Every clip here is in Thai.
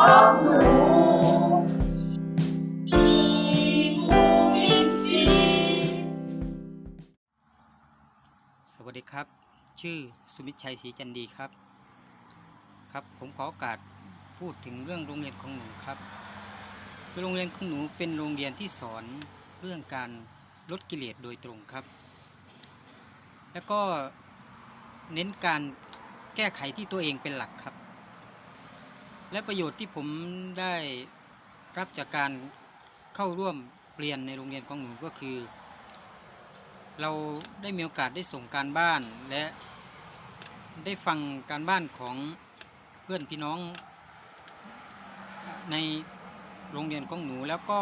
ของหนูสวัสดีครับ ชื่อสุมิชัยศรีจันดีครับ ครับผมขอโอกาสพูดถึงเรื่องโรงเรียนของหนูครับ โรงเรียนของหนูเป็นโรงเรียนที่สอนเรื่องการลดกิเลสโดยตรงครับ แล้วก็เน้นการแก้ไขที่ตัวเองเป็นหลักครับ และประโยชน์ที่ผมได้รับจากการเข้าร่วมเรียนในโรงเรียนของหนูก็คือ เราได้มีโอกาสได้ส่งการบ้านและได้ฟังการบ้านของเพื่อนพี่น้องในโรงเรียนของหนูแล้วก็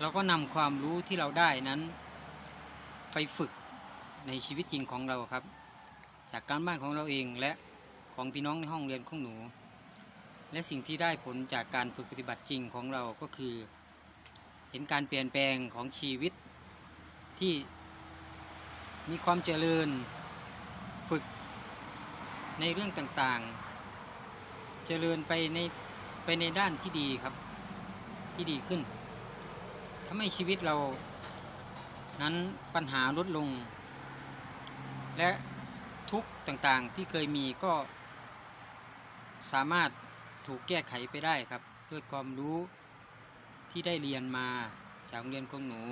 เราก็นำความรู้ที่เราได้นั้น ไปฝึกในชีวิตจริงของเราครับ จากการบ้านของเราเองและของพี่น้องในห้องเรียนของหนู และสิ่งที่ได้ผลจากการฝึกปฏิบัติจริงของเราก็คือ เห็นการเปลี่ยนแปลงของชีวิตที่มีความเจริญฝึกในเรื่องต่างๆ เจริญไปในไปในด้านที่ดีครับที่ดีขึ้นทำให้ชีวิตเรานั้นปัญหาลดลง และทุกต่างๆที่เคยมีก็สามารถ ถูกแก้ไขไปได้ครับ ด้วยความรู้ที่ได้เรียนมาจากโรงเรียนของหนู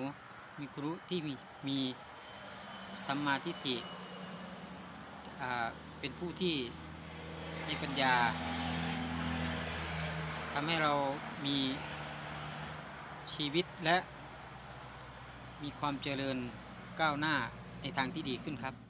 มีครูที่มีมีสัมมาทิฏฐิเป็นผู้ที่มีปัญญาทำให้เรามีชีวิตและมีความเจริญก้าวหน้าในทางที่ดีขึ้นครับ